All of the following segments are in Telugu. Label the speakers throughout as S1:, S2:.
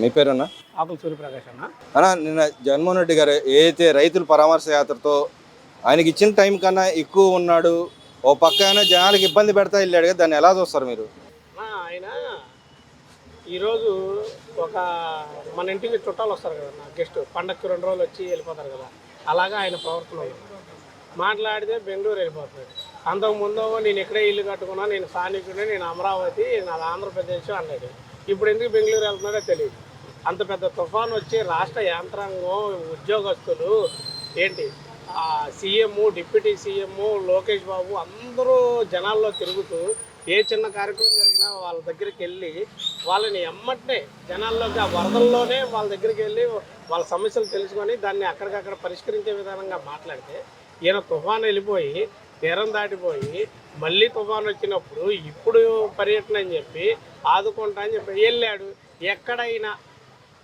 S1: మీ పేరన్నా?
S2: ఆకుల సూర్యప్రకాష్ అన్న.
S1: అన్నా నిన్న జగన్మోహన్ రెడ్డి గారు ఏదైతే రైతుల పరామర్శ యాత్రతో ఆయనకి ఇచ్చిన టైం కన్నా ఎక్కువ ఉన్నాడు ఓ పక్క ఆయన జనాలకు ఇబ్బంది పెడతా వెళ్ళాడు కదా దాన్ని ఎలా చూస్తారు మీరు?
S2: ఆయన ఈరోజు ఒక మన ఇంటికి చుట్టాలు వస్తారు కదా నా గెస్ట్ పండగకి రెండు రోజులు వచ్చి వెళ్ళిపోతారు కదా. అలాగా ఆయన ప్రవర్తన. మాట్లాడితే బెంగళూరు వెళ్ళిపోతున్నాడు. అంతకుముందు నేను ఎక్కడే ఇల్లు కట్టుకున్నా నేను స్థానికుడిని నేను అమరావతి నాది ఆంధ్రప్రదేశ్ అన్నాడు. ఇప్పుడు ఎందుకు బెంగళూరు వెళ్తున్నాడో తెలియదు. అంత పెద్ద తుఫాన్ వచ్చి రాష్ట్ర యంత్రాంగం ఉద్యోగస్తులు ఏంటి? CM deputy CM Lokesh Babu అందరూ జనాల్లో తిరుగుతూ ఏ చిన్న కార్యక్రమం జరిగినా వాళ్ళ దగ్గరికి వెళ్ళి వాళ్ళని ఎమ్మటనే జనాల్లోకి ఆ వరదల్లోనే వాళ్ళ దగ్గరికి వెళ్ళి వాళ్ళ సమస్యలు తెలుసుకొని దాన్ని అక్కడికక్కడ పరిష్కరించే విధానంగా మాట్లాడితే ఈయన తుఫాన్ వెళ్ళిపోయి తీరం దాటిపోయి మళ్ళీ తుఫాన్ వచ్చినప్పుడు ఇప్పుడు పర్యటన అని చెప్పి ఆదుకుంటా అని చెప్పి వెళ్ళాడు. ఎక్కడైనా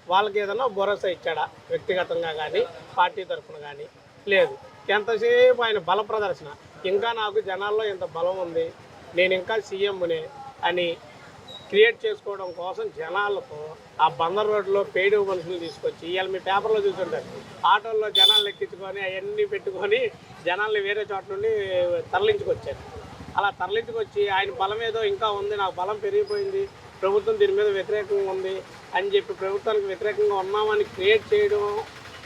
S2: వాళ్ళకి ఏదైనా భరోసా ఇచ్చాడా? వ్యక్తిగతంగా కానీ పార్టీ తరఫున కానీ లేదు. ఎంతసేపు ఆయన బల ప్రదర్శన? ఇంకా నాకు జనాల్లో ఇంత బలం ఉంది. నేను ఇంకా సీఎంనే అని క్రియేట్ చేసుకోవడం కోసం జనాలతో ఆ బందర్ రోడ్లో పేడు మనుషులు తీసుకొచ్చి ఇవాళ మీ పేపర్లో చూస్తుంటారు ఆటోల్లో జనాలు ఎక్కించుకొని అవన్నీ పెట్టుకొని జనాల్ని వేరే చోట నుండి తరలించుకొచ్చారు. అలా తరలించుకొచ్చి ఆయన బలం ఏదో ఇంకా ఉంది నాకు బలం పెరిగిపోయింది ప్రభుత్వం దీని మీద వ్యతిరేకంగా ఉంది అని చెప్పి ప్రభుత్వానికి వ్యతిరేకంగా ఉన్నామని క్రియేట్ చేయడం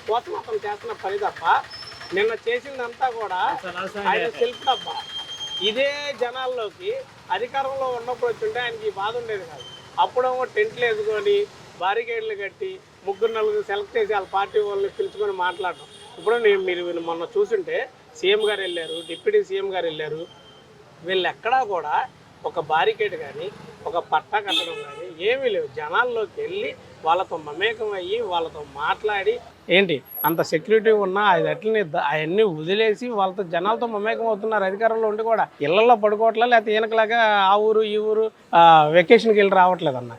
S2: కోసం అతను చేస్తున్న పని తప్ప నిన్న చేసిందంతా కూడా ఆయన సెల్ఫ్ డబ్బా. ఇదే జనాల్లోకి అధికారంలో ఉన్నప్పుడు వచ్చింటే ఆయనకి బాధ ఉండేది కాదు. అప్పుడేమో టెంట్లు వేసుకొని బారికేడ్లు కట్టి ముగ్గురు నలుగురు సెలెక్ట్ చేసి వాళ్ళ పార్టీ వాళ్ళని పిలుచుకొని మాట్లాడడం. ఇప్పుడు నేను మీరు మొన్న చూసుంటే సీఎం గారు వెళ్ళారు డిప్యూటీ సీఎం గారు వెళ్ళారు. వీళ్ళు ఎక్కడా కూడా ఒక బారికేడ్ కానీ ఒక పట్టా కట్టడం కానీ ఏమీ లేవు. జనాల్లోకి వెళ్ళి వాళ్ళతో మమేకం అయ్యి వాళ్ళతో మాట్లాడి ఏంటి? అంత సెక్యూరిటీ ఉన్నా అది అట్లనే అవన్నీ వదిలేసి వాళ్ళతో జనాలతో మమేకం అవుతున్నారు అధికారంలో ఉండి కూడా. ఇళ్ళలో పడుకోవట్లేదు లేకపోతే ఈయనకలాగా ఆ ఊరు ఈ ఊరు వెకేషన్కి వెళ్ళి రావట్లేదు అన్న.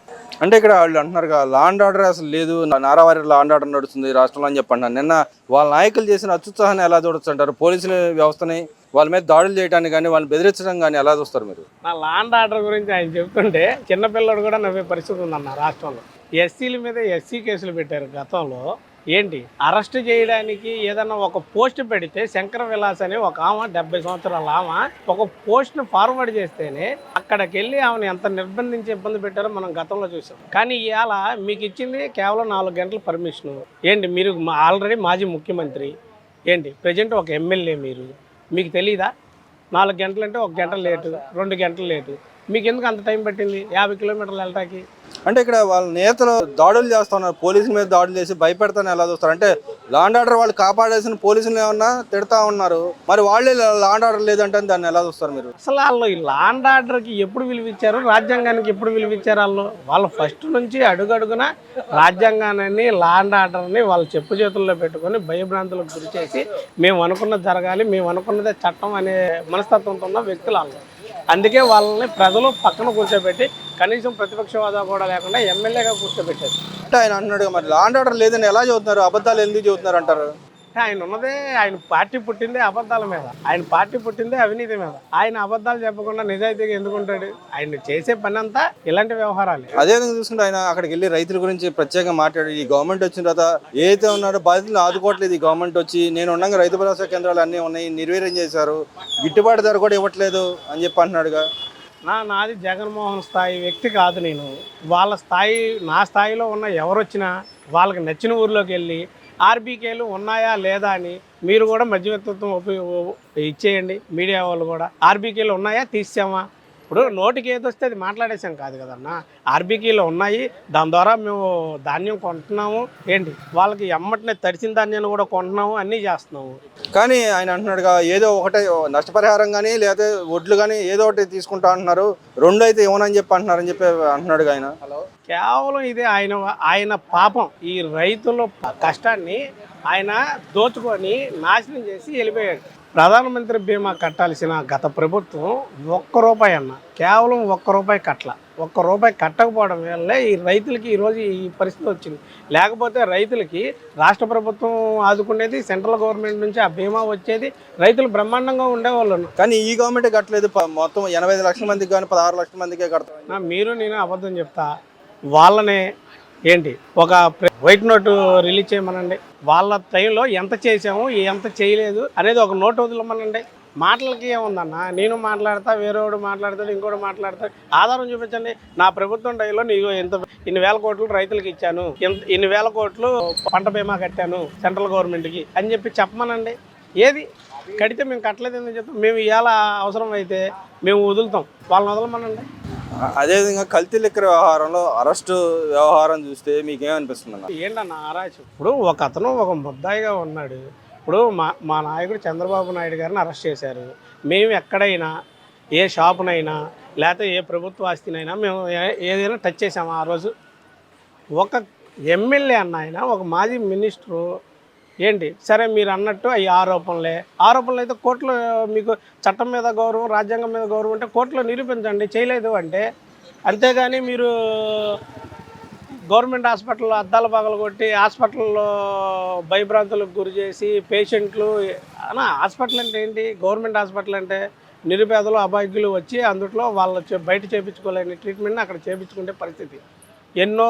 S1: అంటే ఇక్కడ వాళ్ళు అంటున్నారు కదా లాండ్ ఆర్డర్ అసలు లేదు నారావారి లాండ్ ఆర్డర్ నడుస్తుంది రాష్ట్రంలో అని చెప్పండి నిన్న వాళ్ళ నాయకులు చేసిన అత్యుత్సాహాన్ని ఎలా చూడొచ్చు అంటారు పోలీసుల వ్యవస్థని వాళ్ళ మీద దాడులు చేయడానికి కానీ వాళ్ళని బెదిరించడం కానీ ఎలా చూస్తారు మీరు?
S2: నా లాండ్ ఆర్డర్ గురించి ఆయన చెప్తుంటే చిన్నపిల్లడు కూడా నవ్వే పరిస్థితి ఉందన్న రాష్ట్రంలో. ఎస్సీల మీద ఎస్సీ కేసులు పెట్టారు గతంలో. ఏంటి? అరెస్ట్ చేయడానికి ఏదైనా ఒక పోస్ట్ పెడితే శంకర విలాస్ అని ఒక ఆమె డెబ్బై సంవత్సరాల ఆమె ఒక పోస్ట్ను ఫార్వర్డ్ చేస్తేనే అక్కడికి వెళ్ళి ఆమెను ఎంత నిర్బంధించి ఇబ్బంది పెట్టారో మనం గతంలో చూసాం. కానీ ఇవాళ మీకు ఇచ్చింది కేవలం నాలుగు గంటల పర్మిషను. ఏంటి? మీరు ఆల్రెడీ మాజీ ముఖ్యమంత్రి. ఏంటి? ప్రజెంట్ ఒక ఎమ్మెల్యే మీరు. మీకు తెలీదా? నాలుగు గంటలంటే ఒక గంట లేటు రెండు గంటలు లేటు. మీకు ఎందుకు అంత టైం పట్టింది? యాభై కిలోమీటర్లు వెళ్ళటానికి.
S1: అంటే ఇక్కడ వాళ్ళ నేతలు దాడులు చేస్తా ఉన్నారు పోలీసుల మీద దాడులు చేసి భయపెడతాను ఎలా చూస్తారు? అంటే లాండ్ ఆర్డర్ వాళ్ళు కాపాడేసిన పోలీసులు ఏమన్నా తిడతా ఉన్నారు. మరి వాళ్ళే లాండ్ ఆర్డర్ లేదంటే దాన్ని ఎలా చూస్తారు మీరు?
S2: అసలు వాళ్ళు ఈ లాండ్ ఆర్డర్కి ఎప్పుడు విలువిచ్చారు? రాజ్యాంగానికి ఎప్పుడు విలువిచ్చారు వాళ్ళు? వాళ్ళు ఫస్ట్ నుంచి అడుగడుగున రాజ్యాంగాన్ని లాండ్ ఆర్డర్ని వాళ్ళ చెప్పు చేతుల్లో పెట్టుకొని భయభ్రాంతులకు గురి చేసి మేము అనుకున్నది జరగాలి మేము అనుకున్నదే చట్టం అనే మనస్తత్వంతో ఉన్న వ్యక్తులు వాళ్ళు. అందుకే వాళ్ళని ప్రజలు పక్కన కూర్చోబెట్టి కనీసం ప్రతిపక్ష హోదా కూడా లేకుండా ఎమ్మెల్యేగా కూర్చోబెట్టారు.
S1: అంటే ఆయన అన్నాడు మరి లాండ్ ఆర్డర్ లేదని ఎలా చదువుతున్నారు అబద్ధాలు ఎందుకు చదువుతున్నారు అంటారు?
S2: ఆయన ఉన్నదే ఆయన పార్టీ పుట్టిందే అబద్ధాల మీద. ఆయన పార్టీ పుట్టిందే అవినీతి మీద. ఆయన అబద్ధాలు చెప్పకుండా నిజాయితీగా ఎందుకుంటాడు ఆయన చేసే పని అంతా ఇలాంటి వ్యవహారాలే.
S1: అదే విధంగా చూసుకుంటే ఆయన అక్కడికి వెళ్ళి రైతుల గురించి ప్రత్యేకంగా మాట్లాడి ఈ గవర్నమెంట్ వచ్చిన తర్వాత ఏదైతే ఉన్నారో బాధితులను ఆదుకోవట్లేదు ఈ గవర్నమెంట్ వచ్చి. నేను ఉండగా రైతు భరోసా కేంద్రాలు అన్నీ ఉన్నాయి నిర్వీర్యం చేశారు గిట్టుబాటు ధర కూడా ఇవ్వట్లేదు అని చెప్పి అంటున్నాడుగా.
S2: నా నాది జగన్మోహన్ స్థాయి వ్యక్తి కాదు నేను. వాళ్ళ స్థాయి నా స్థాయిలో ఉన్న ఎవరు వచ్చినా వాళ్ళకి నచ్చిన ఊర్లోకి వెళ్ళి ఆర్బీకేలు ఉన్నాయా లేదా అని మీరు కూడా మధ్యవర్తిత్వం ఉపయోగ ఇచ్చేయండి. మీడియా వాళ్ళు కూడా. ఆర్బీకేలు ఉన్నాయా? తీసామా ఇప్పుడు నోటికి ఏది వస్తే అది మాట్లాడేసాం కాదు కదన్నా. ఆర్బీకేలు ఉన్నాయి. దాని ద్వారా మేము ధాన్యం కొంటున్నాము. ఏంటి? వాళ్ళకి ఎమ్మటినే తడిసిన ధాన్యాన్ని కూడా కొంటున్నాము. అన్నీ చేస్తున్నాము.
S1: కానీ ఆయన అంటున్నాడుగా ఏదో ఒకటే నష్టపరిహారం కానీ లేకపోతే వడ్లు కానీ ఏదో ఒకటి తీసుకుంటా అంటున్నారు. రెండు అయితే ఇవ్వనని చెప్పి అంటున్నారని చెప్పి అంటున్నాడుగా ఆయన.
S2: కేవలం ఇదే ఆయన ఆయన పాపం. ఈ రైతుల కష్టాన్ని ఆయన దోచుకొని నాశనం చేసి వెళ్ళిపోయాడు. ప్రధానమంత్రి బీమా కట్టాల్సిన గత ప్రభుత్వం ఒక్క రూపాయి అన్న కేవలం ఒక్క రూపాయి కట్టల. ఒక్క రూపాయి కట్టకపోవడం వల్లే ఈ రైతులకి ఈరోజు ఈ పరిస్థితి వచ్చింది. లేకపోతే రైతులకి రాష్ట్ర ప్రభుత్వం ఆదుకునేది సెంట్రల్ గవర్నమెంట్ నుంచి ఆ బీమా వచ్చేది రైతులు బ్రహ్మాండంగా ఉండేవాళ్ళు.
S1: కానీ ఈ గవర్నమెంట్ కట్టలేదు. మొత్తం ఎనభై లక్షల మందికి కానీ పదహారు లక్షల మందికే కడతారు.
S2: నా మీరు నేను అబద్ధం చెప్తా. వాళ్ళనే ఏంటి? ఒక ప్ర- వైట్ నోటు రిలీజ్ చేయమనండి. వాళ్ళ టైంలో ఎంత చేసాము ఎంత చేయలేదు అనేది ఒక నోట్ వదలమనండి. మాటలకి ఏముందన్న? నేను మాట్లాడతా వేరేవాడు మాట్లాడతాడు ఇంకోటి మాట్లాడతాడు. ఆధారం చూపించండి. నా ప్రభుత్వం టైంలో నీకు ఇంత ఇన్ని వేల కోట్లు రైతులకు ఇచ్చాను ఇన్ని వేల కోట్లు పంట బీమా కట్టాను సెంట్రల్ గవర్నమెంట్కి అని చెప్పి చెప్పమనండి. ఏది? కడితే మేము కట్టలేదు ఎందుకు చెప్తాం మేము ఇవాళ అవసరం అయితే మేము వదులుతాం. వాళ్ళని వదలమనండి.
S1: అదేవిధంగా కల్తీ లిక్కర్ వ్యవహారంలో అరెస్టు వ్యవహారం చూస్తే మీకేమనిపిస్తుంది
S2: ఏంటన్నా ఆరాచు? ఇప్పుడు ఒక అతను ఒక ముద్దాయిగా ఉన్నాడు. ఇప్పుడు మా మా నాయకుడు చంద్రబాబు నాయుడు గారిని అరెస్ట్ చేశారు. మేము ఎక్కడైనా ఏ షాపునైనా లేకపోతే ఏ ప్రభుత్వ ఆస్తినైనా మేము ఏదైనా టచ్ చేసాము ఆ రోజు? ఒక ఎమ్మెల్యే అన్న ఆయన ఒక మాజీ మినిస్టరు ఏంటి? సరే మీరు అన్నట్టు అవి ఆరోపణలే. ఆరోపణలు అయితే కోర్టులో మీకు చట్టం మీద గౌరవం రాజ్యాంగం మీద గౌరవం అంటే కోర్టులో నిరూపించండి చేయలేదు అంటే అంతేగాని మీరు గవర్నమెంట్ హాస్పిటల్లో అద్దాల పగలు కొట్టి హాస్పిటల్లో భయభ్రాంతులకు గురి చేసి పేషెంట్లు అన్న హాస్పిటల్ అంటే ఏంటి? గవర్నమెంట్ హాస్పిటల్ అంటే నిరుపేదలు అభాగ్యులు వచ్చి అందుట్లో వాళ్ళు బయట చేయించుకోలేని ట్రీట్మెంట్ని అక్కడ చేయించుకునే పరిస్థితి. ఎన్నో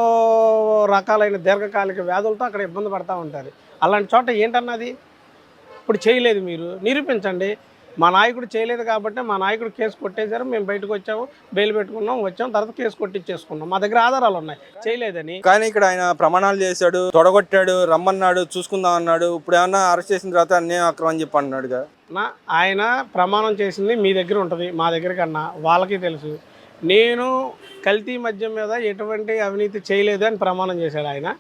S2: రకాలైన దీర్ఘకాలిక వ్యాధులతో అక్కడ ఇబ్బంది పడతా ఉంటారు. అలాంటి చోట ఏంటన్నది? ఇప్పుడు చేయలేదు మీరు. నిరూపించండి. మా నాయకుడు చేయలేదు కాబట్టి మా నాయకుడు కేసు కొట్టేశారు. మేము బయటకు వచ్చాము బెయిల్ పెట్టుకున్నాం వచ్చాం తర్వాత కేసు కొట్టించేసుకున్నాం. మా దగ్గర ఆధారాలు ఉన్నాయి. చేయలేదని.
S1: కానీ ఇక్కడ ఆయన ప్రమాణాలు చేశాడు తొడగొట్టాడు రమ్మన్నాడు చూసుకుందాం అన్నాడు. ఇప్పుడు ఏమన్నా అరెస్ట్ చేసిన తర్వాత అన్యాయం అక్రమం అని చెప్పి అన్నాడుగా?
S2: నా ఆయన ప్రమాణం చేసింది మీ దగ్గర ఉంటుంది మా దగ్గర కన్నా. వాళ్ళకి తెలుసు. నేను కల్తీ మద్యం మీద ఎటువంటి అవినీతి చేయలేదు అని ప్రమాణం చేశాడు ఆయన.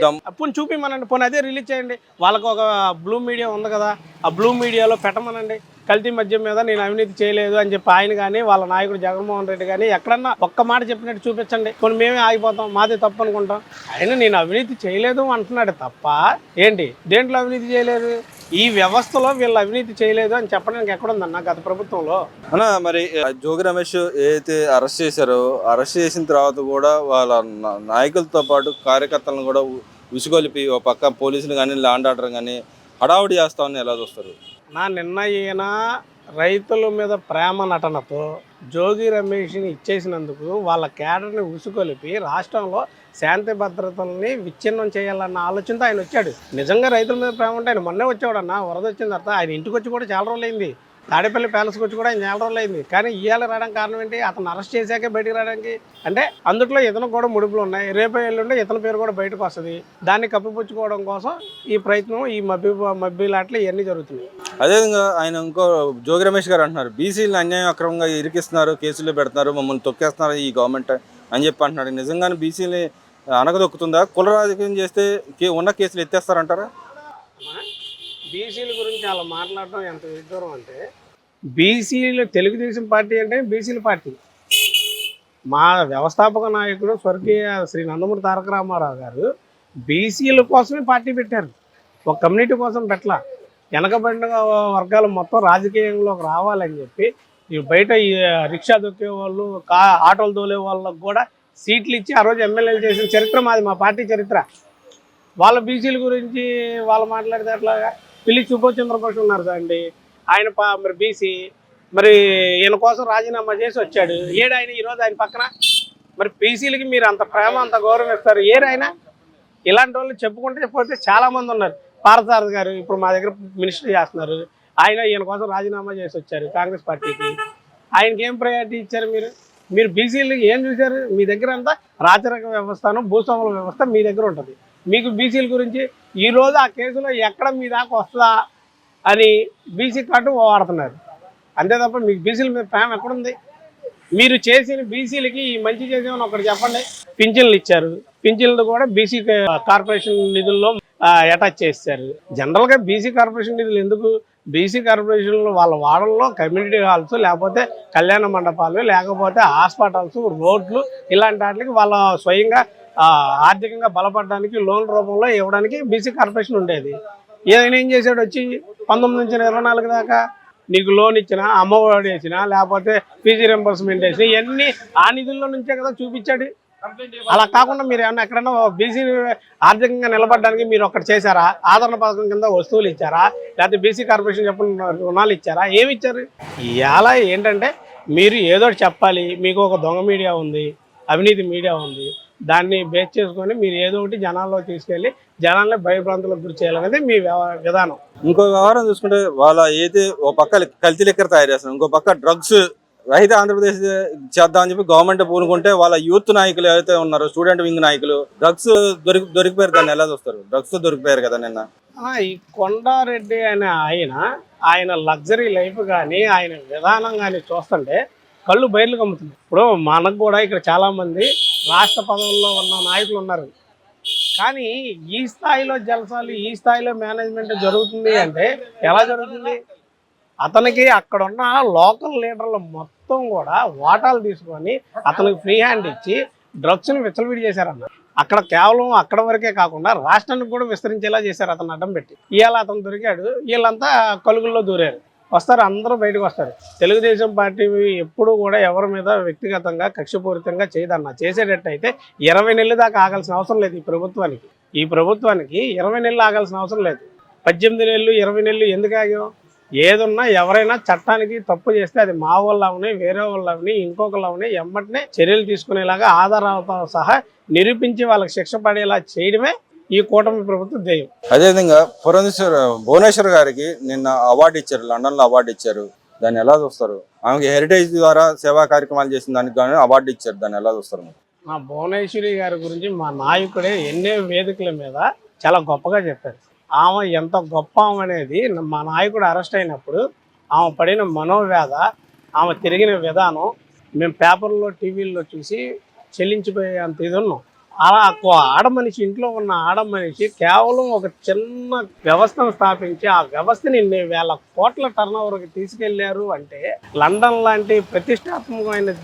S1: దమ్.
S2: పోనీ చూపిమనండి పోనీ అదే రిలీజ్ చేయండి. వాళ్ళకు ఒక బ్లూ మీడియా ఉంది కదా ఆ బ్లూ మీడియాలో పెట్టమనండి. కల్తీ మద్యం మీద నేను అవినీతి చేయలేదు అని చెప్పి ఆయన కానీ వాళ్ళ నాయకుడు జగన్మోహన్ రెడ్డి కానీ ఎక్కడన్నా ఒక్క మాట చెప్పినట్టు చూపించండి. కొన్ని మేమే ఆగిపోతాం మాదే తప్పు అనుకుంటాం. ఆయన నేను అవినీతి చేయలేదు అంటున్నాడు తప్ప ఏంటి? దేంట్లో అవినీతి చేయలేదు? ఈ వ్యవస్థలో వీళ్ళు అవినీతి చేయలేదు అని చెప్పడానికి ఎక్కడుందన్న గత ప్రభుత్వంలో?
S1: అన్న మరి జోగి రమేష్ ఏదైతే అరెస్ట్ చేశారో అరెస్ట్ చేసిన తర్వాత కూడా వాళ్ళ నాయకులతో పాటు కార్యకర్తలను కూడా ఉ- ఉసుగొలిపి ఒక పక్క పోలీసులు కానీ లాండ్ ఆర్డర్ కానీ హడావుడి చేస్తామని ఎలా చూస్తారు?
S2: నా నిన్న ఈయన రైతుల మీద ప్రేమ నటనతో జోగి రమేష్ని ఇచ్చేసినందుకు వాళ్ళ కేడర్ని ఉసుకొలిపి రాష్ట్రంలో శాంతి భద్రతల్ని విచ్ఛిన్నం చేయాలన్న ఆలోచనతో ఆయన వచ్చాడు. నిజంగా రైతుల మీద ప్రేమ ఉంటే ఆయన మొన్నే వచ్చాడన్న వరద వచ్చిన తర్వాత ఆయన ఇంటికి వచ్చి కూడా చాలా రోజులైంది. తాడేపల్లి ప్యాలెస్కి వచ్చి కూడా నెల రోజులు అయింది కానీ ఇవాళ రావడం కారణం ఏంటి? అతను అరెస్ట్ చేశాకే బయటకు రావడానికి. అంటే అందుట్లో ఇతను కూడా ముడుపులు ఉన్నాయి. రేపే ఎల్లుండి ఇతని పేరు కూడా బయటకు వస్తుంది. దాన్ని కప్పిపుచ్చుకోవడం కోసం ఈ ప్రయత్నం ఈ మబ్బి మబ్బిలాట్లు ఇవన్నీ జరుగుతున్నాయి.
S1: అదేవిధంగా ఆయన ఇంకో జోగి రమేష్ గారు అంటున్నారు బీసీలను అన్యాయం అక్రమంగా ఇరికిస్తున్నారు కేసులు పెడుతున్నారు మమ్మల్ని తొక్కేస్తున్నారు ఈ గవర్నమెంట్ అని చెప్పి అంటున్నాడు. నిజంగానే బీసీని అనగదొక్కుతుందా కుల రాజకీయం చేస్తే కే- ఉన్న కేసులు ఎత్తేస్తారంటారా?
S2: బీసీల గురించి అలా మాట్లాడడం ఎంత విదూరం అంటే? బీసీలు తెలుగుదేశం పార్టీ అంటే బీసీల పార్టీ. మా వ్యవస్థాపక నాయకుడు స్వర్గీయ శ్రీ నందమూరి తారక రామారావు గారు బీసీల కోసమే పార్టీ పెట్టారు. ఒక కమ్యూనిటీ కోసం పెట్టలా. వెనకబడిన వర్గాలు మొత్తం రాజకీయంలోకి రావాలని చెప్పి ఈ బయట ఈ రిక్షా దొక్కే వాళ్ళు కా ఆటోలు తోలే వాళ్ళకు కూడా సీట్లు ఇచ్చి ఆ రోజు ఎమ్మెల్యేలు చేసిన చరిత్ర మాది మా పార్టీ చరిత్ర. వాళ్ళ బీసీల గురించి వాళ్ళు మాట్లాడితే అట్లాగా పిల్లి సుభాష్ చంద్రబోస్ ఉన్నారు కదండి. ఆయన పా మరి బీసీ. మరి ఈయన కోసం రాజీనామా చేసి వచ్చాడు. ఏడు ఆయన ఈరోజు ఆయన పక్కన. మరి బీసీలకి మీరు అంత ప్రేమ అంత గౌరవం ఇస్తారు. ఏడు ఆయన? ఇలాంటి వాళ్ళు చెప్పుకుంటే పోతే చాలా మంది ఉన్నారు. పార్థసారథి గారు ఇప్పుడు మా దగ్గర మినిస్టర్ చేస్తున్నారు. ఆయన ఈయన కోసం రాజీనామా చేసి వచ్చారు కాంగ్రెస్ పార్టీకి. ఆయనకి ఏం ప్రయారిటీ ఇచ్చారు మీరు? మీరు బీసీలకి ఏం చూశారు? మీ దగ్గర అంతా రాచరిక వ్యవస్థను భూస్వాముల వ్యవస్థ మీ దగ్గర ఉంటుంది. మీకు బీసీల గురించి ఈరోజు ఆ కేసులో ఎక్కడ మీ దాకా వస్తుందా అని బీసీ కార్డు వాడుతున్నారు అంతే తప్ప మీకు బీసీల మీద ప్రేమ ఎక్కడుంది? మీరు చేసిన బీసీలకి ఈ మంచి చేసేమని ఒకటి చెప్పండి. పింఛన్లు ఇచ్చారు. పింఛన్లు కూడా బీసీ కార్పొరేషన్ నిధుల్లో అటాచ్ చేస్తారు. జనరల్గా బీసీ కార్పొరేషన్ నిధులు ఎందుకు? బీసీ కార్పొరేషన్లు వాళ్ళ వాడల్లో కమ్యూనిటీ హాల్స్ లేకపోతే కళ్యాణ మండపాలు లేకపోతే హాస్పిటల్స్ రోడ్లు ఇలాంటి వాటికి వాళ్ళ స్వయంగా ఆర్థికంగా బలపడడానికి లోన్ రూపంలో ఇవ్వడానికి బీసీ కార్పొరేషన్ ఉండేది. ఏదైనా ఏం చేశాడు? వచ్చి పంతొమ్మిది నుంచి ఇరవై నాలుగు దాకా నీకు లోన్ ఇచ్చినా అమ్మఒడి వేసినా లేకపోతే ఫీజు రింబర్స్మెంట్ వేసినా ఇవన్నీ ఆ నిధుల్లో నుంచే కదా చూపించాడు. అలా కాకుండా మీరు ఏమన్నా ఎక్కడన్నా బీసీ ఆర్థికంగా నిలబడడానికి మీరు ఒకటి చేశారా? ఆదరణ పథకం కింద వస్తువులు ఇచ్చారా? లేకపోతే బీసీ కార్పొరేషన్ చెప్పిన రుణాలు ఇచ్చారా? ఏమి ఇచ్చారు? ఇలా ఏంటంటే మీరు ఏదో చెప్పాలి. మీకు ఒక దొంగ మీడియా ఉంది అవినీతి మీడియా ఉంది. దాన్ని బేస్ చేసుకొని మీరు ఏదో ఒకటి జనాల్లో తీసుకెళ్ళి జనాల్ని భయభ్రాంతులకు గురి చేయాలనేది మీ విధానం.
S1: ఇంకో వ్యవహారం చూసుకుంటే వాళ్ళ ఏదైతే ఓ పక్క కల్తీ లెక్కర్ తయారు చేస్తున్నారు ఇంకో పక్క డ్రగ్స్ రహిత ఆంధ్రప్రదేశ్ చేద్దామని చెప్పి గవర్నమెంట్ పూనుకుంటే వాళ్ళ యూత్ నాయకులు ఎవరైతే ఉన్నారో స్టూడెంట్ వింగ్ నాయకులు డ్రగ్స్ దొరికి దొరికిపోయారు దాన్ని ఎలా చూస్తారు? డ్రగ్స్ దొరికిపోయారు కదా నిన్న.
S2: ఈ కొండారెడ్డి అనే ఆయన ఆయన లగ్జరీ లైఫ్ కానీ ఆయన విధానం కానీ చూస్తుంటే కళ్ళు బయర్లు కమ్ముతుంది ఇప్పుడు మనకు కూడా ఇక్కడ చాలామంది రాష్ట్ర పదవుల్లో ఉన్న నాయకులు ఉన్నారు. కానీ ఈ స్థాయిలో జలసాలు ఈ స్థాయిలో మేనేజ్మెంట్ జరుగుతుంది అంటే ఎలా జరుగుతుంది? అతనికి అక్కడ ఉన్న లోకల్ లీడర్లు మొత్తం కూడా వాటాలు తీసుకొని అతనికి ఫ్రీ హ్యాండ్ ఇచ్చి డ్రగ్స్ని విచ్చలవిడి చేశారన్న. అక్కడ కేవలం అక్కడ వరకే కాకుండా రాష్ట్రానికి కూడా విస్తరించేలా చేశారు అతను అడ్డం పెట్టి. ఇవాళ అతను దొరికాడు వీళ్ళంతా కలుగుల్లో దూరారు. వస్తారు అందరూ బయటకు వస్తారు. తెలుగుదేశం పార్టీ ఎప్పుడూ కూడా ఎవరి మీద వ్యక్తిగతంగా కక్షపూరితంగా చేయదన్న. చేసేటట్టయితే ఇరవై నెలల దాకా ఆగాల్సిన అవసరం లేదు ఈ ప్రభుత్వానికి. ఈ ప్రభుత్వానికి ఇరవై నెలలు ఆగాల్సిన అవసరం లేదు. పద్దెనిమిది నెలలు ఇరవై నెలలు ఎందుకు ఆగాం? ఏదున్నా ఎవరైనా చట్టానికి తప్పు చేస్తే అది మా వాళ్ళు అవని వేరే వాళ్ళు అవని ఇంకొకళ్ళు అవని చర్యలు తీసుకునేలాగా ఆధారాలతో సహా నిరూపించి వాళ్ళకి శిక్ష పడేలా చేయడమే ఈ కూటమి ప్రభుత్వ ధ్యేయం
S1: అదేవిధంగా పురంధేశ్వర్ భువనేశ్వర్ గారికి నిన్న అవార్డు ఇచ్చారు లండన్లో అవార్డు ఇచ్చారు. దాన్ని ఎలా చూస్తారు? ఆమెకి హెరిటేజ్ ద్వారా సేవా కార్యక్రమాలు చేసిన దానికి గాను అవార్డు ఇచ్చారు. దాన్ని ఎలా చూస్తారు?
S2: మా భువనేశ్వరి గారి గురించి మా నాయకుడే ఎన్నో వేదికల మీద చాలా గొప్పగా చెప్పారు. ఆమె ఎంత గొప్ప అనేది మా నాయకుడు అరెస్ట్ అయినప్పుడు ఆమె పడిన మనోవేద ఆమె తిరిగిన విధానం మేము పేపర్లో టీవీల్లో చూసి చెల్లించిపోయే అంత ఇది ఉన్నాం. అలా ఆడ మనిషి ఇంట్లో ఉన్న ఆడ మనిషి కేవలం ఒక చిన్న వ్యవస్థను స్థాపించి ఆ వ్యవస్థని ఇన్ని వేల కోట్ల టర్న్ ఓవర్కి తీసుకెళ్ళారు అంటే లండన్ లాంటి ప్రతిష్టాత్మకమైన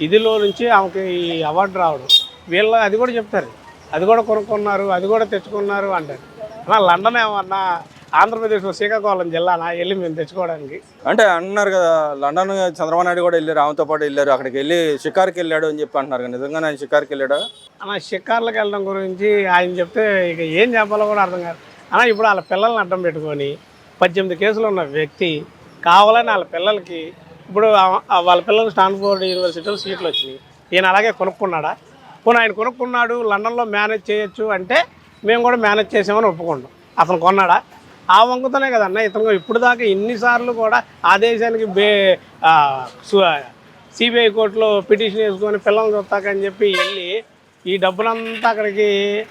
S2: ఇదిలో నుంచి ఆమెకి ఈ అవార్డు రావడం. వీళ్ళ అది కూడా చెప్తారు. అది కూడా కొనుక్కున్నారు అది కూడా తెచ్చుకున్నారు అంటారు. లండన్ ఏమన్నా ఆంధ్రప్రదేశ్లో శ్రీకాకుళం జిల్లానా వెళ్ళి మేము తెచ్చుకోవడానికి?
S1: అంటే అంటున్నారు కదా లండన్ చంద్రబాబు నాయుడు కూడా వెళ్ళారు ఆమెతో పాటు వెళ్ళారు అక్కడికి వెళ్ళి షికార్కి వెళ్ళాడు అని చెప్పి అంటున్నారు నిజంగా నిజంగానే షికార్కి వెళ్ళాడు?
S2: అన్న షికార్లకు వెళ్ళడం గురించి ఆయన చెప్తే ఇక ఏం చెప్పాలో కూడా అర్థం కాదు. అన్న ఇప్పుడు వాళ్ళ పిల్లల్ని అడ్డం పెట్టుకొని పద్దెనిమిది కేసులు ఉన్న వ్యక్తి కావాలని వాళ్ళ పిల్లలకి ఇప్పుడు వాళ్ళ పిల్లలు స్టాన్ఫోర్డ్ యూనివర్సిటీలో సీట్లు వచ్చినాయి. ఈయన అలాగే కొనుక్కున్నాడా? పోనీ ఆయన కొనుక్కున్నాడు లండన్లో మేనేజ్ చేయొచ్చు అంటే మేము కూడా మేనేజ్ చేసామని ఒప్పుకుంటాం అతను కొన్నాడా? ఆ వంకుతోనే కదన్న ఇతను ఇప్పుడు దాకా ఇన్నిసార్లు కూడా ఆ దేశానికి బే సిబిఐ కోర్టులో పిటిషన్ వేసుకొని పిల్లల్ని చూస్తాకని చెప్పి వెళ్ళి ఈ డబ్బునంతా అక్కడికి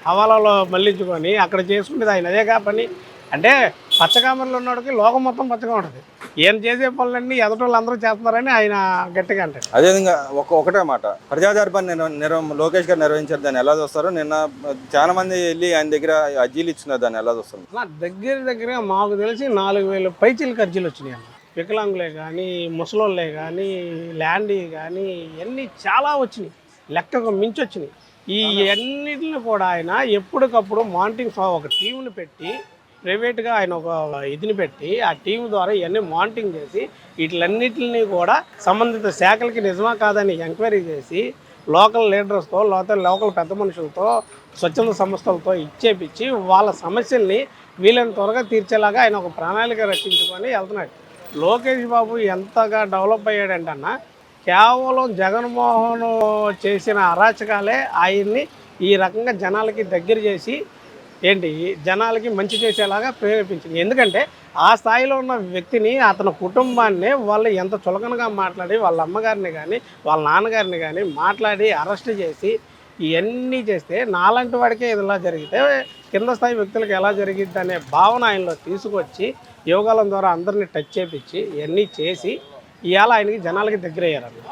S2: హవాలాలో మళ్ళించుకొని అక్కడ చేసుకునేది ఆయన అదే కా పని. అంటే పచ్చకామర్లో ఉన్నోడికి లోకం మొత్తం పచ్చగా ఉంటుంది. ఏం చేసే పనులన్నీ ఎదటి వాళ్ళు అందరూ చేస్తున్నారని ఆయన గట్టిగా అంటాడు.
S1: అదేవిధంగా ఒక ఒకటే మాట. ప్రజాదర్బాన్ని నిర్వ లోకేష్ గారు నిర్వహించారు దాన్ని ఎలా చూస్తారు నిన్న చాలా మంది వెళ్ళి ఆయన దగ్గర అర్జీలు ఇచ్చున్నారు దాన్ని ఎలా చూస్తారు?
S2: అలా దగ్గర దగ్గర మాకు తెలిసి నాలుగు వేల పైచీల ఖర్చులు వచ్చినాయి వికలాంగులే కానీ ముసలోళ్ళే కానీ ల్యాండ్ కానీ ఇవన్నీ చాలా వచ్చినాయి. లెక్కకు మించి వచ్చినాయి. ఈ అన్నిటిని కూడా ఆయన ఎప్పటికప్పుడు మానిటరింగ్ ఒక టీంని పెట్టి ప్రైవేట్గా ఆయన ఒక ఇదిని పెట్టి ఆ టీం ద్వారా ఇవన్నీ మానిటరింగ్ చేసి వీటిలన్నిటిని కూడా సంబంధిత శాఖలకి నిజమా కాదని ఎంక్వైరీ చేసి లోకల్ లీడర్స్తో లేకపోతే లోకల్ పెద్ద మనుషులతో స్వచ్ఛంద సంస్థలతో ఇచ్చేపించి వాళ్ళ సమస్యల్ని వీలైన త్వరగా తీర్చేలాగా ఆయన ఒక ప్రణాళిక రచించుకొని వెళ్తున్నాడు. లోకేష్ బాబు ఎంతగా డెవలప్ అయ్యాడంటే అన్న కేవలం జగన్మోహన్ చేసిన అరాచకాలే ఆయన్ని ఈ రకంగా జనాలకి దగ్గర చేసి ఏంటి జనాలకి మంచి చేసేలాగా ప్రేరేపించింది. ఎందుకంటే ఆ స్థాయిలో ఉన్న వ్యక్తిని అతని కుటుంబాన్ని వాళ్ళు ఎంత చులకనగా మాట్లాడి వాళ్ళ అమ్మగారిని కానీ వాళ్ళ నాన్నగారిని కానీ మాట్లాడి అరెస్ట్ చేసి ఇవన్నీ చేస్తే నాలాంటి వాడికే ఇలా జరిగితే కింద స్థాయి వ్యక్తులకు ఎలా జరిగిద్ది అనే భావన ఆయనలో తీసుకొచ్చి యోగాలం ద్వారా అందరినీ టచ్ చేపించి ఇవన్నీ చేసి ఇవాళ ఆయనకి జనాలకి దగ్గర అయ్యారు